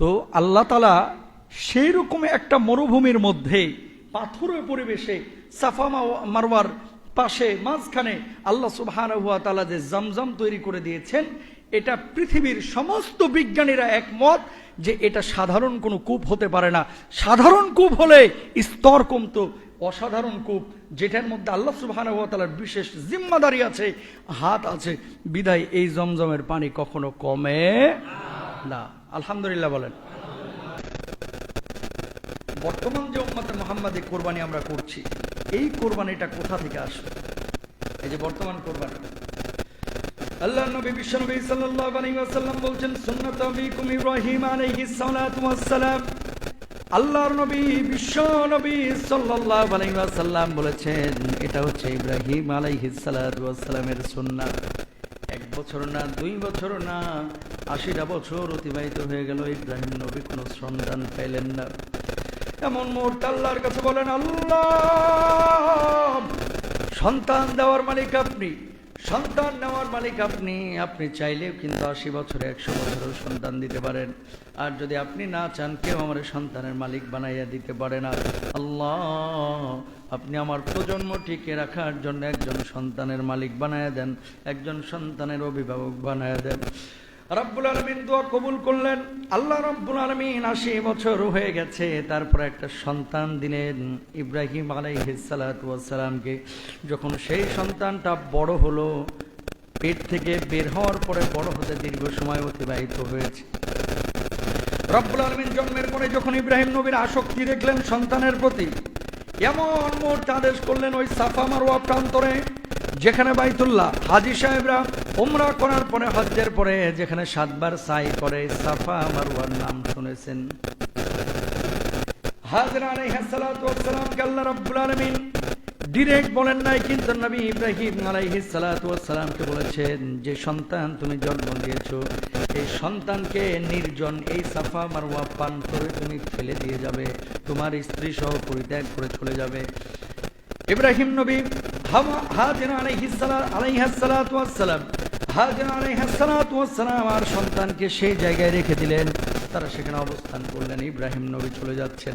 তো আল্লাহ তালা সেই রকম একটা মরুভূমির মধ্যে পাথরের পরিবেশে সাফা মারওয়ার পাশে মাঝখানে আল্লাহ সুবহান হুয়া তালা যে জমজম তৈরি করে দিয়েছেন, এটা পৃথিবীর সমস্ত বিজ্ঞানীরা একমত যে এটা সাধারণ কোনো কূপ হতে পারে না। সাধারণ কূপ হলে স্তর কমতো, অসাধারণ কূপ, যেটার মধ্যে আল্লাহ সুবহান তালার বিশেষ জিম্মাদারি আছে, হাত আছে। বিদায়, এই জমজমের পানি কখনো কমে না। আলহামদুলিল্লাহ বলেন। বর্তমান যে উম্মতে মোহাম্মদী কোরবানি আমরা করছি, এই কোরবানিটা কোথা থেকে আসবে? এই যে বর্তমান কোরবানি। আল্লাহ নবী বিশ্বনবী সাল্লাল্লাহু আলাইহি ওয়াসাল্লাম বলছেন, সুন্নাত আবিকুম ইব্রাহিম সালাতু ওয়াস সালাম আল্লাহর নবী সাল্লাল্লাহু আলাইহি ওয়াসাল্লাম বলেছেন, এটা হচ্ছে ইব্রাহিম আলাইহিস সালাতু ওয়াস সালামের সুন্নাত। বছর না, দুই বছর না, আশিটা বছর অতিবাহিত হয়ে গেল ইব্রাহিম নবী কোনো সন্তান পাইলেন না। এমন মুহূর্তে আল্লাহর কাছে বলেন, আল্লাহ, সন্তান দেওয়ার মালিক আপনি। সন্তান নেওয়ার মালিক আপনি আপনি চাইলেও কিন্তু আশি বছরে, একশো বছরেও সন্তান দিতে পারেন। আর যদি আপনি না চান, কেউ আমার সন্তানের মালিক বানাইয়া দিতে পারে না। আল্লাহ, আপনি আমার প্রজন্ম টিকে রাখার জন্য একজন সন্তানের মালিক বানায় দেন, একজন সন্তানের অভিভাবক বানায়া দেন। রব্বুল আলমিন দোয়া কবুল করলেন। আল্লাহ রব্বুল আলমিন আশি বছর হয়ে গেছে, তারপর একটা সন্তান দিলেন ইব্রাহিম আলাইহিসালামকে যখন সেই সন্তানটা বড় হলো, পেট থেকে বের হওয়ার পরে বড় হতে দীর্ঘ সময় অতিবাহিত হয়েছে। রব্বুল আলমিন জন্মের পরে যখন ইব্রাহিম নবীর আসক্তি দেখলেন সন্তানের প্রতি, এমন মুহূর্তে আদেশ করলেন ওই সাফা মারোয়া প্রান্তরে, যেখানে বাইতুল্লাহ হাজি সাহেবরা উমরা করার পরে হজ্জের পরে যেখানে সাতবার সাই করে সাফা মারওয়ার নাম শুনেছেন। হাজরা আলাইহিস সালাতু আল্লাহ ডিরেক্ট বলেন নাই, কিন্তু নবী ইব্রাহিম আলাইহিস সালাতু সালামকে বলেছেন যে, সন্তান, তুমি জন্ম দিয়েছ। এই সন্তানকে নির্জন এই সাফা মারওয়া পান করে তুমি ফেলে দিয়ে যাবে। তোমার স্ত্রী সহ পরিত্যাগ করে চলে যাবে। ইব্রাহিম নবী হাজরা আলাইহিস সালাত সন্তানকে সেই জায়গায় রেখে দিলেন। তারা সেখানে অবস্থান করলেন। ইব্রাহিম নবী চলে যাচ্ছেন।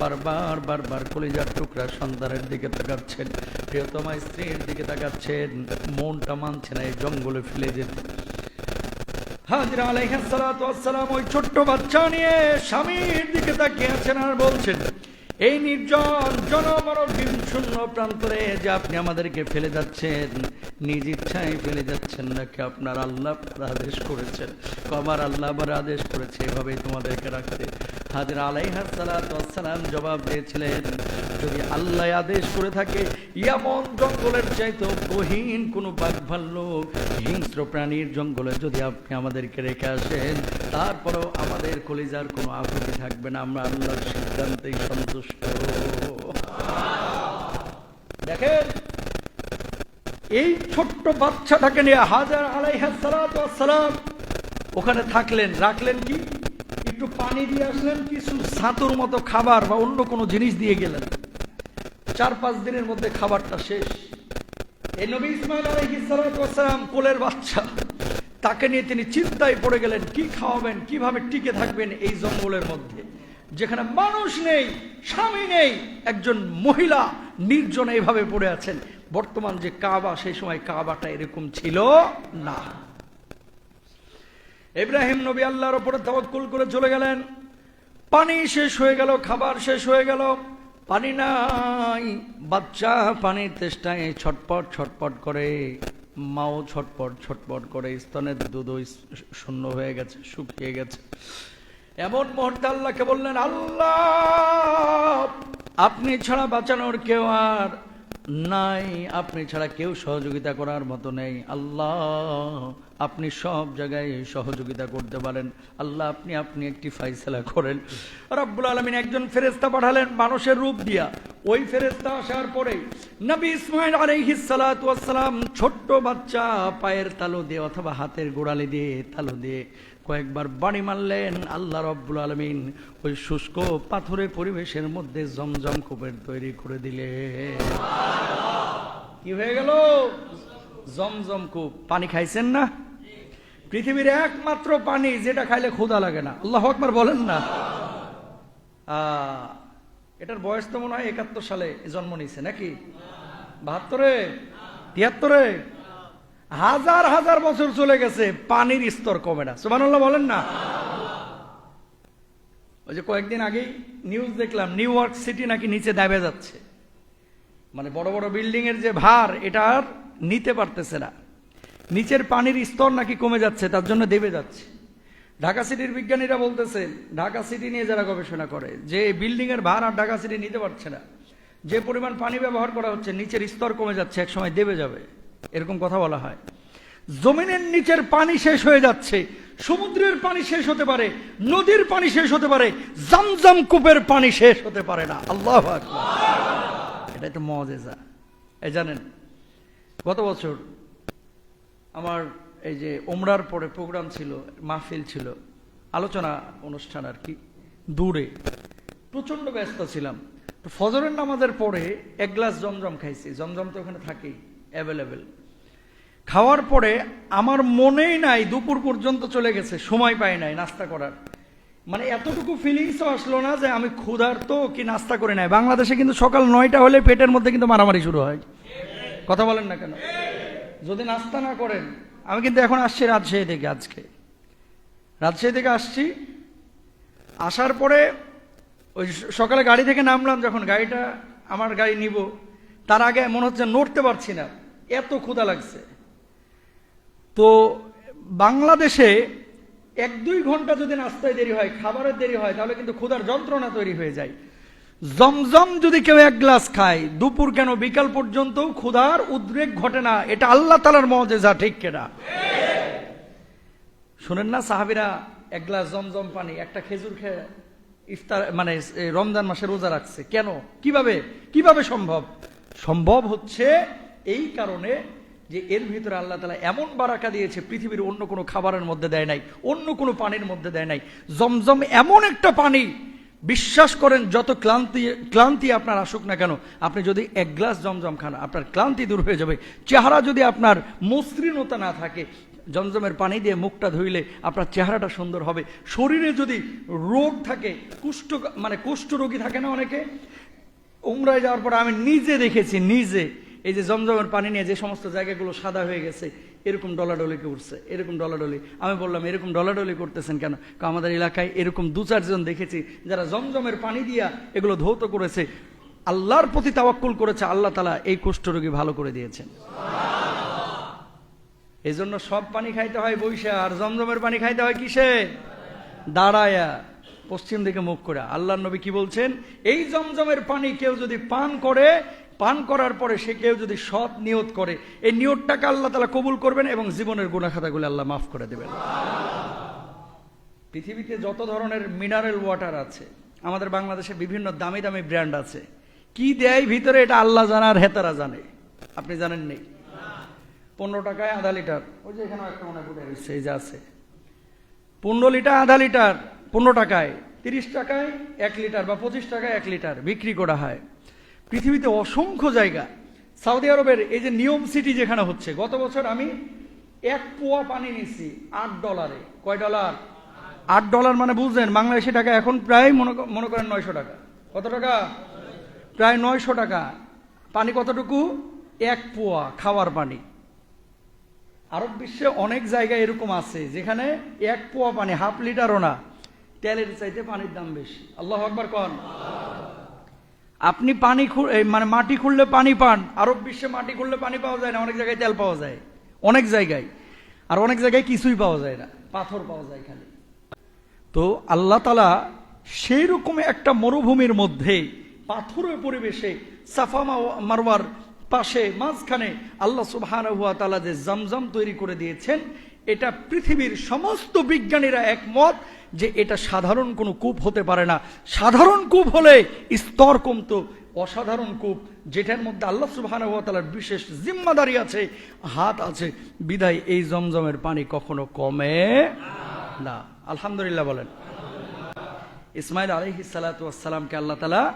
বারবার বারবার কলিজার টুকরা সন্তানের দিকে তাকাচ্ছেন। প্রিয়তমা স্ত্রীর দিকে তাকাচ্ছেন। মনটা মানছে না, এই জঙ্গলে ফেলে যেতে হাজরা আলাইহিস সালাতু ওই ছোট্ট বাচ্চা নিয়ে স্বামীর দিকে তাকিয়ে আর বলছেন, এই নির্জন জনমরণ শূন্য প্রান্তরে যে আপনি আমাদেরকে ফেলে যাচ্ছেন। নিজ ইচ্ছায় ফেলে যাচ্ছেন নাকি আপনার আল্লাহ আদেশ করেছেন? আমার আল্লাহ আবার আদেশ করেছে, এভাবেই তোমাদেরকে রাখতে। হাজির আলাইহাস সালাম জবাব দিয়েছিলেন, যদি আল্লাহ আদেশ করে থাকে, এমন জঙ্গলের চাইতো গহীন কোনো বাঘ ভাল্লুক হিংস্র প্রাণীর জঙ্গলে যদি আপনি আমাদেরকে রেখে আসেন, তারপরেও আমাদের কলিজার কোনো আপত্তি থাকবে না। আমরা আল্লাহর সিদ্ধান্তেই সন্তুষ্ট। দেখেন, এই ছোট্ট বাচ্চাটাকে নিয়ে হাজার আলাইহাসালাম ওখানে থাকলেন। রাখলেন কি? একটু পানি দিয়ে আসলেন, কিছু ছাতুর মতো খাবার বা অন্য কোনো জিনিস দিয়ে গেলেন। চার পাঁচ দিনের মধ্যে খাবারটা শেষ। এই নবী ইসমাইল আলাইহিসালাম কোলের বাচ্চা, তাকে নিয়ে তিনি চিন্তায় পড়ে গেলেন, কি খাওয়াবেন, কীভাবে টিকে থাকবেন এই জঙ্গলের মধ্যে। যেখানে মানুষ নেই, স্বামী নেই, একজন মহিলা নির্জন এইভাবে পড়ে আছেন। বর্তমান যে কাবা, সেই সময় কাবাটা এরকম ছিল না। ইব্রাহিম নবী আল্লাহর ওপরে তাওয়াক্কুল করে চলে গেলেন। পানি শেষ হয়ে গেল, খাবার শেষ হয়ে গেল। পানি নাই, বাচ্চা পানির তেষ্টায় ছটপট ছটপট করে, মাও ছটপট ছটপট করে স্তনের দুধ শূন্য হয়ে গেছে, শুকিয়ে গেছে। এমন মুহূর্তে আল্লাহকে বললেন, আল্লাহ, আপনি ছাড়া বাঁচানোর কেউ আর নাই। আপনি ছাড়া কেউ সহযোগিতা করার মতো নেই। আল্লাহ, আপনি সব জায়গায় সহযোগিতা করতে পারেন। আল্লাহ, আপনি আপনি একটি ফাইসলা করেন। রব্বুল আলমিন একজন ফেরেস্তা পাঠালেন মানুষের রূপ দিয়া। ওই ফেরেস্তা আসার পরে নবী ইসমাইল আলাইহিসালাম ছোট্ট বাচ্চা পায়ের তালু দিয়ে অথবা হাতের গোড়ালি দিয়ে তালু দিয়ে কয়েকবার বাড়ি মারলেন আল্লাহ রব্বুল আলমিন। ওই শুষ্ক পাথরের পরিবেশের মধ্যে জমজম কূপের তৈরি করে দিলে কি হয়ে গেল? জমজম কূপ। পানি খাইছেন না? পৃথিবীর একমাত্র পানি যেটা খাইলে ক্ষুধা লাগে না। আল্লাহ আকবার বলেন না। এটার বয়স তো মনে হয় একাত্তর সালে জন্ম নিয়েছে নাকি? বাহাত্তরে? তিয়াত্তরে? হাজার হাজার বছর চলে গেছে, পানির স্তর কমে না। সুবহানাল্লাহ বলেন না। ওই যে কয়েকদিন আগেই নিউজ দেখলাম নিউ ইয়র্ক সিটি নাকি নিচে দাবে যাচ্ছে। মানে বড় বড় বিল্ডিং এর যে ভার, এটা আর নিতে পারতেছে না। নিচের পানির স্তর নাকি কমে যাচ্ছে, তার জন্য দেবে যাচ্ছে। ঢাকা সিটির বিজ্ঞানীরা বলতেছে, ঢাকা সিটি নিয়ে যারা গবেষণা করে, যে বিল্ডিং এর ভার আর ঢাকা সিটি নিতে পারছে না, যে পরিমাণ পানি ব্যবহার করা হচ্ছে, নিচের স্তর কমে যাচ্ছে এক সময় দেবে যাবে। এরকম কথা বলা হয়। জমিনের নিচের পানি শেষ হয়ে যাচ্ছে, সমুদ্রের পানি শেষ হতে পারে, নদীর পানি শেষ হতে পারে, জামজাম কূপের পানি শেষ হতে পারে না। আল্লাহ এটা একটু মজেজা। এই জানেন, গত বছর আমার এই যে ওমরার পরে প্রোগ্রাম ছিল, মাহফিল ছিল, আলোচনা অনুষ্ঠান আর কি, দূরে। প্রচণ্ড ব্যস্ত ছিলাম। তো ফজরের নামাজের পরে এক গ্লাস জমজম খাইছি। জমজম তো ওখানে থাকেই। অ্যাভেলেবেল খাওয়ার পরে আমার মনেই নাই দুপুর পর্যন্ত চলে গেছে, সময় পাই নাই নাস্তা করার। মানে এতটুকু ফিলিংসও আসলো না যে আমি ক্ষুধার্ত কি নাস্তা করে নাই। বাংলাদেশে কিন্তু সকাল নয়টা হলে পেটের মধ্যে কিন্তু মারামারি শুরু হয়। কথা বলেন না কেন? যদি নাস্তা না করেন, আমি কিন্তু এখন আসছি রাজশাহী থেকে আজকে। রাজশাহী থেকে আসছি, আসার পরে ওই সকালে গাড়ি থেকে নামলাম, যখন গাড়িটা আমার গাড়ি নিব, তার আগে মনে হচ্ছে নড়তে পারছি না। এত ক্ষুধা লাগছে। তো বাংলাদেশে এক দুই ঘণ্টা যদি নাস্তায় দেরি হয়, খাবারের দেরি হয়, তাহলে কিন্তু ক্ষুধার যন্ত্রণা তৈরি হয়ে যায়। জমজম যদি কেউ এক গ্লাস খায়, দুপুর কেন বিকাল পর্যন্ত ক্ষুধার উদ্রেক ঘটে না? এটা আল্লাহ তালার মজেজা ঠিক কেনা? শুনেন না, সাহাবিরা এক গ্লাস জমজম পানি, একটা খেজুর খেয়ে ইফতার মানে রমজান মাসে রোজা রাখছে। কেন? কীভাবে? কীভাবে সম্ভব? সম্ভব হচ্ছে এই কারণে যে এর ভিতরে আল্লাহ তালা এমন বারাকা দিয়েছে, পৃথিবীর অন্য কোনো খাবারের মধ্যে দেয় নাই, অন্য কোনো পানির মধ্যে দেয় নাই। জমজম এমন একটা পানি, বিশ্বাস করেন যত ক্লান্তি ক্লান্তি আপনার আসুক না কেন, আপনি যদি এক গ্লাস জমজম খান, আপনার ক্লান্তি দূর হয়ে যাবে। চেহারা যদি আপনার মসৃণতা না থাকে, জমজমের পানি দিয়ে মুখটা ধুইলে আপনার চেহারাটা সুন্দর হবে। শরীরে যদি রোগ থাকে, কুষ্ঠ মানে কুষ্ঠ রোগী থাকে না অনেকে, উমরায় যাওয়ার পর আমি নিজে দেখেছি, নিজে। এই যে জমজমের পানি নিয়ে যে সমস্ত জায়গাগুলো সাদা হয়ে গেছে, এরকম ডলাডলিকে উঠছে? এরকম ডলাডলি। আমি বললাম, এরকম ডলাডলি করতেছেন কেন? আমাদের এলাকায় এরকম দু চারজন দেখেছি, যারা জমজমের পানি দিয়া এগুলো ধৌত করেছে। আল্লাহর প্রতি তাওয়াক্কুল করেছে, আল্লাহ তালা এই কুষ্ঠরোগী ভালো করে দিয়েছেন। এই জন্য সব পানি খাইতে হয় বৈশা, আর জমজমের পানি খাইতে হয় কিসে? দাঁড়ায়া, পশ্চিম দিকে মুখ করে। আল্লাহ নবী কি বলছেন? এই জমজমের পানি কেউ যদি পান করে পান করার পরে সে কেউ যদি সৎ নিয়ত করে, এই নিয়তটাকে আল্লাহ তালা কবুল করবেন এবং জীবনের গুণাখাতাগুলো আল্লাহ মাফ করে দেবেন। পৃথিবীতে যত ধরনের মিনারেল ওয়াটার আছে, আমাদের বাংলাদেশে বিভিন্ন দামি দামি ব্র্যান্ড আছে, কি দেয় ভিতরে এটা আল্লাহ জানার হেতারা জানে। আপনি জানেন নেই? পনেরো টাকায় আধা লিটার, ওই যে এখানে একটা মনে পড়ে রয়েছে এই যে আছে। পনেরো লিটার, আধা লিটার, পনেরো টাকায়, তিরিশ টাকায় এক লিটার বা পঁচিশ টাকায় এক লিটার বিক্রি করা হয়। পৃথিবীতে অসংখ্য জায়গা। সৌদি আরবের এই যে নিয়ম সিটি যেখানে হচ্ছে, গত বছর আমি এক পোয়া পানি নিছি আট ডলারে। কয় ডলার? আট ডলার মানে বুঝলেন, বাংলাদেশি টাকা এখন প্রায় মনে করেন নয়শো টাকা। কত টাকা? প্রায় নয়শো টাকা। পানি কতটুকু? এক পোয়া খাওয়ার পানি। আরব বিশ্বে অনেক জায়গায় এরকম আছে, যেখানে এক পোয়া পানি, হাফ লিটারও না। তেলের চাইতে পানির দাম বেশি। আল্লাহ আকবার কন। আপনি পানি মানে মাটি খুঁড়লে পানি পান। আরব বিশ্বে মাটি খুঁড়লে পানি পাওয়া যায় না, অনেক জায়গায় তেল পাওয়া যায়। অনেক জায়গায়। আর অনেক জায়গায় কিছুই পাওয়া যায় না, পাথর পাওয়া যায় খালি। তো আল্লাহ তালা সেই রকম একটা মরুভূমির মধ্যে পাথরের পরিবেশে সাফা মারওয়ার পাশে মাঝখানে আল্লাহ সুবহান হুয়া তালা যে জমজম তৈরি করে দিয়েছেন এটা পৃথিবীর সমস্ত বিজ্ঞানীরা একমত যে এটা সাধারণ কোনো কূপ হতে পারে না। সাধারণ কূপ হলে স্তর কমতো, অসাধারণ কূপ, যেটার মধ্যে আল্লাহ সুবহান হুয়া তালার বিশেষ জিম্মাদারি আছে, হাত আছে। বিদায়, এই জমজমের পানি কখনো কমে না। আলহামদুলিল্লাহ বলেন। ইসমাইল আলহি সালাতামকে আল্লাহ তালা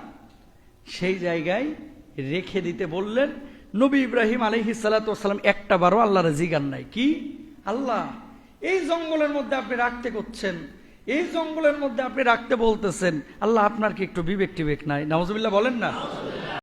সেই জায়গায় রেখে দিতে বললেন। নবী ইব্রাহিম আলহি সালাতাম একটা বারও আল্লাহর জিগান নাই। কি? আল্লাহ, এই জঙ্গলের মধ্যে আপনি রাখতে করছেন, এই জঙ্গলের মধ্যে আপনি রাখতে বলতেছেন, আল্লাহ আপনার কি একটু বিবেক টিবেক নাই? নওয়াজবিল্লাহ বলেন না।